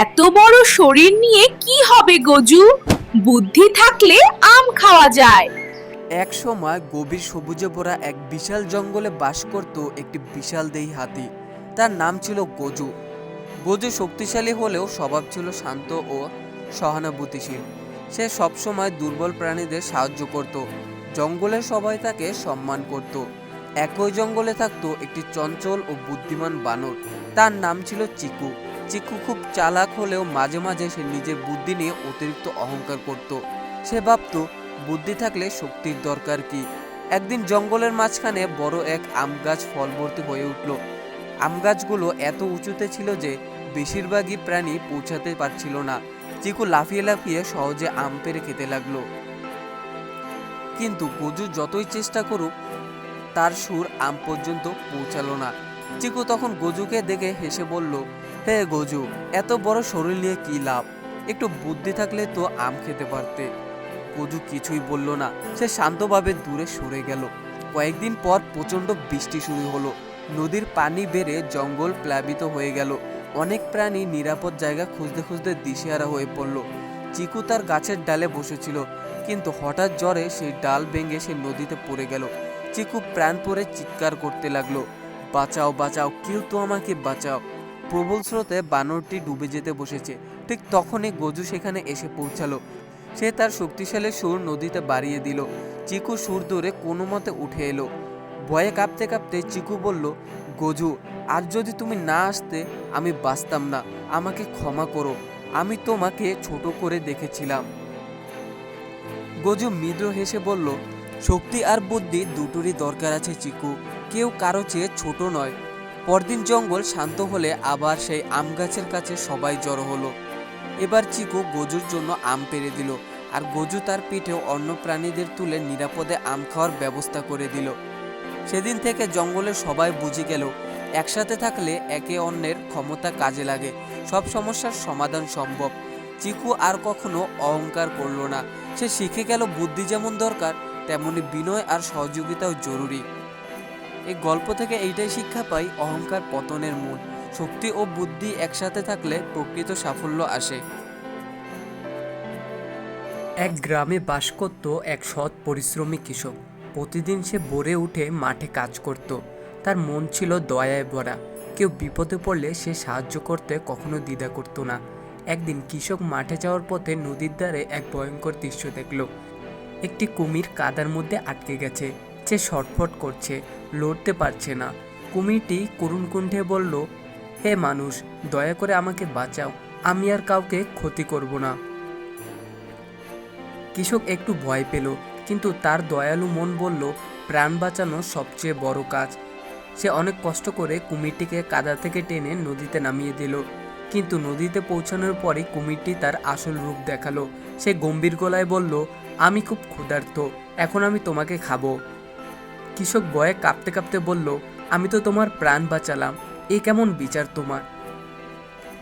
এত বড় শরীর নিয়ে কি হবে গজু? বুদ্ধি থাকলে আম খাওয়া যায়। এক সময় গভীর সবুজে ভরা এক বিশাল জঙ্গলে বাস করত একটি বিশাল দেহী হাতি। তার নাম ছিল গজু। গজু শক্তিশালী হলেও স্বভাব ছিল শান্ত ও সহানুভূতিশীল। সে সবসময় দুর্বল প্রাণীদের সাহায্য করত। জঙ্গলের সবাই তাকে সম্মান করত। একই জঙ্গলে থাকতো একটি চঞ্চল ও বুদ্ধিমান বানর। তার নাম ছিল চিকু। চিকু খুব চালাক হলেও মাঝে মাঝে সে নিজের বুদ্ধি নিয়ে অতিরিক্ত অহংকার করত। সে ভাবতো, বুদ্ধি থাকলে শক্তির দরকার কি? একদিন জঙ্গলের মাঝখানে বড় এক আম গাছ ফল ভর্তি হয়ে উঠল। আম গাছগুলো এত উঁচুতে ছিল যে বেশিরভাগই প্রাণী পৌঁছাতে পারছিল না। চিকু লাফিয়ে লাফিয়ে সহজে আম পেরে খেতে লাগল। কিন্তু গজু যতই চেষ্টা করুক, তার সুর আম পর্যন্ত পৌঁছালো না। চিকু তখন গজুকে দেখে হেসে বলল হে গজু, এত বড় শরীর নিয়ে কি লাভ? একটু বুদ্ধি থাকলে তো আম খেতে পারতে। গজু কিছুই বলল না, সে শান্তভাবে দূরে সরে গেল। কয়েকদিন পর প্রচণ্ড বৃষ্টি শুরু হলো। নদীর পানি বেড়ে জঙ্গল প্লাবিত হয়ে গেল। অনেক প্রাণী নিরাপদ জায়গা খুঁজতে খুঁজতে দিশেহারা হয়ে পড়ল। চিকু তার গাছের ডালে বসেছিল, কিন্তু হঠাৎ জ্বরে সেই ডাল ভেঙে সে নদীতে পড়ে গেল। চিকু প্রাণ পরে চিৎকার করতে লাগল, বাঁচাও বাঁচাও, কেউ তো আমাকে বাঁচাও প্রবল স্রোতে বানরটি ডুবে যেতে বসেছে। ঠিক তখনই গজু সেখানে এসে পৌঁছালো। সে তার শক্তিশালী সুর নদীতে বাড়িয়ে দিল। চিকু সুর ধরে কোনো মতে উঠে এলো। ভয়ে কাঁপতে কাঁপতে চিকু বলল, গজু আর যদি তুমি না আসতে, আমি বাঁচতাম না। আমাকে ক্ষমা করো। আমি তোমাকে ছোট করে দেখেছিলাম। গজু মৃদু হেসে বলল, শক্তি আর বুদ্ধি দুটোরই দরকার আছে, চিকু। কেউ কারও চেয়ে ছোট নয়। পরদিন জঙ্গল শান্ত হলে আবার সেই আম গাছের কাছে সবাই জড়ো হলো। এবার চিকু গজুর জন্য আম পেরে দিল আর গজু তার পিঠে অন্য প্রাণীদের তুলে নিরাপদে আম খাওয়ার ব্যবস্থা করে দিল। সেদিন থেকে জঙ্গলে সবাই বুঝে গেল, একসাথে থাকলে একে অন্যের ক্ষমতা কাজে লাগে, সব সমস্যার সমাধান সম্ভব। চিকু আর কখনো অহংকার করল না, সে শিখে গেল বুদ্ধি যেমন দরকার, তেমনি বিনয় আর সহযোগিতাও জরুরি। এই গল্প থেকে এইটাই শিক্ষা পাই, অহংকার পতনের মূল। শক্তি ও বুদ্ধি একসাথে থাকলে প্রকৃত সাফল্য আসে। এক গ্রামে বাস করত এক সৎ পরিশ্রমী কৃষক। প্রতিদিন সে ভোরে উঠে মাঠে কাজ করত। তার মন ছিল দয়ায় ভরা। কেউ বিপদে পড়লে সে সাহায্য করতে কখনো দ্বিধা করত না। একদিন কৃষক মাঠে যাওয়ার পথে নদীর ধারে এক ভয়ঙ্কর দৃশ্য দেখল। একটি কুমির কাদার মধ্যে আটকে গেছে। সে ছটফট করছে, লড়তে পারছে না। কুমিরটি করুণ কণ্ঠে বলল, হে মানুষ, দয়া করে আমাকে বাঁচাও। আমি আর কাউকে ক্ষতি করব না। কৃষক একটু ভয় পেল, কিন্তু তার দয়ালু মন বলল, প্রাণ বাঁচানো সবচেয়ে বড় কাজ। সে অনেক কষ্ট করে কুমিরটিকে কাদা থেকে টেনে নদীতে নামিয়ে দিল। কিন্তু নদীতে পৌঁছানোর পরে কুমিরটি তার আসল রূপ দেখাল। সে গম্ভীর গলায় বলল, আমি খুব ক্ষুধার্ত, এখন আমি তোমাকে খাব। কৃষক ভয়ে কাঁপতে কাঁপতে বলল, আমি তো তোমার প্রাণ বাঁচালাম, এ কেমন বিচার তোমার?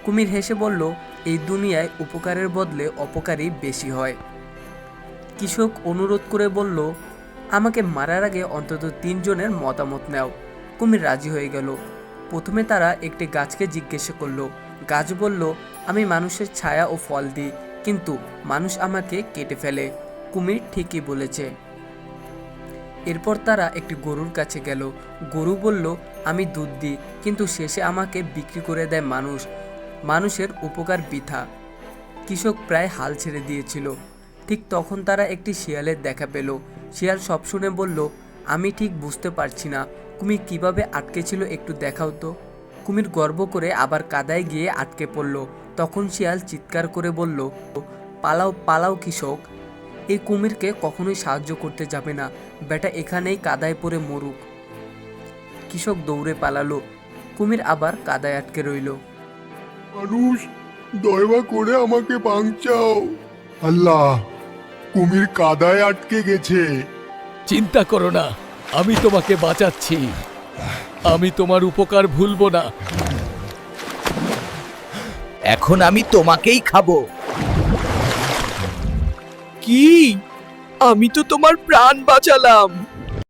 কুমির হেসে বলল, এই দুনিয়ায় উপকারের বদলে অপকারই বেশি হয়। কৃষক অনুরোধ করে বলল, আমাকে মারার আগে অন্তত তিনজনের মতামত নাও। কুমির রাজি হয়ে গেল। প্রথমে তারা একটি গাছকে জিজ্ঞেস করল। গাছ বলল, আমি মানুষের ছায়া ও ফল দিই, কিন্তু মানুষ আমাকে কেটে ফেলে। কুমির ঠিকই বলেছে। এরপর তারা একটি গরুর কাছে গেল। গরু বলল, আমি দুধ দিই, কিন্তু শেষে আমাকে বিক্রি করে দেয় মানুষ। মানুষের উপকার বৃথা। কৃষক প্রায় হাল ছেড়ে দিয়েছিল। ঠিক তখন তারা একটি শিয়ালের দেখা পেল। শিয়াল সব শুনে বলল, আমি ঠিক বুঝতে পারছি না। কুমির কীভাবে আটকে ছিল একটু দেখাও তো। কুমির গর্ব করে আবার কাদায় গিয়ে আটকে পড়ল। তখন শিয়াল চিৎকার করে বলল, পালাও পালাও কৃষক। এই কুমিরকে কখনোই সাহায্য করতে যাবে না। বেটা এখানেই কাদায় পড়ে মরুক। কৃষক দৌড়ে পালালো। কুমির আবার কাদায় আটকে রইল। মানুষ দয়া করে আমাকে বাঁচাও। আল্লাহ কুমির কাদায় আটকে গেছে। চিন্তা করো না আমি তোমাকে বাঁচাচ্ছি। আমি তোমার উপকার ভুলবো না। এখন আমি তোমাকেই খাব। কি? আমি তো তোমার প্রাণ বাঁচালাম।